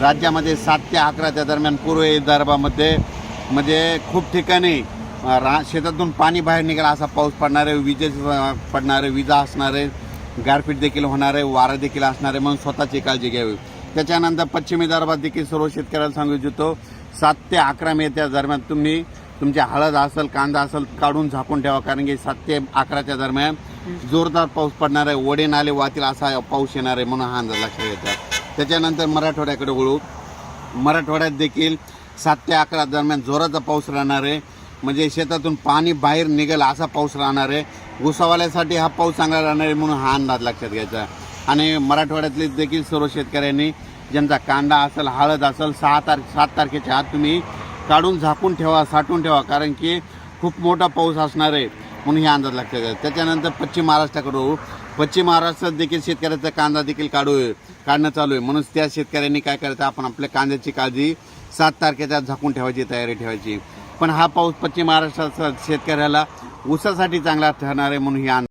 राज्यामध्ये सात ते अकराच्या दरम्यान पूर्व विदर्भामध्ये म्हणजे खूप ठिकाणी रा शेतातून पाणी बाहेर निघाला असा पाऊस पडणार आहे विजे पडणारे विजा असणार आहे गारपीट देखील होणार आहे वारा देखील असणार आहे म्हणून स्वतःची काळजी घ्यावी. त्याच्यानंतर पश्चिम विदर्भात देखील सर्व शेतकऱ्याला सांगू इच्छितो सात ते अकरा मे त्या दरम्यान तुम्ही तुमची हळद असेल कांदा असेल काढून झाकून ठेवा कारण की सात ते अकराच्या दरम्यान जोरदार पाऊस पडणार आहे वडे नाले वाहतील असा पाऊस येणार आहे म्हणून हा अंदाज लक्षात येतात त्याच्यानंतर मराठवाड्याकडे वळू. मराठवाड्यात देखील सात ते अकरा दरम्यान जोराचा पाऊस राहणार आहे. म्हणजे शेतातून पाणी बाहेर निघेल असा पाऊस राहणार आहे. गुसावाल्यासाठी हा पाऊस चांगला राहणार आहे म्हणून हा अंदाज लक्षात घ्यायचा. आणि मराठवाड्यातले देखील सर्व शेतकऱ्यांनी ज्यांचा कांदा असेल हळद असेल सहा तार सात तारखेच्या आत तुम्ही काढून झाकून ठेवा साठवून ठेवा कारण की खूप मोठा पाऊस असणार आहे म्हणून हे अंदाज लक्षात घ्या त्याच्यानंतर पश्चिम महाराष्ट्राकडं पश्चिम महाराष्ट्रात देखील शेतकऱ्याचा कांदा देखील काढू काढणं चालू आहे. म्हणून त्या शेतकऱ्यांनी काय करायचं आपण आपल्या कांद्याची काळजी सात तारखेच्या झाकून ठेवायची तयारी ठेवायची. पण हा पाऊस पश्चिम महाराष्ट्राचा शेतकऱ्याला ऊसासाठी चांगला ठरणार आहे म्हणून ही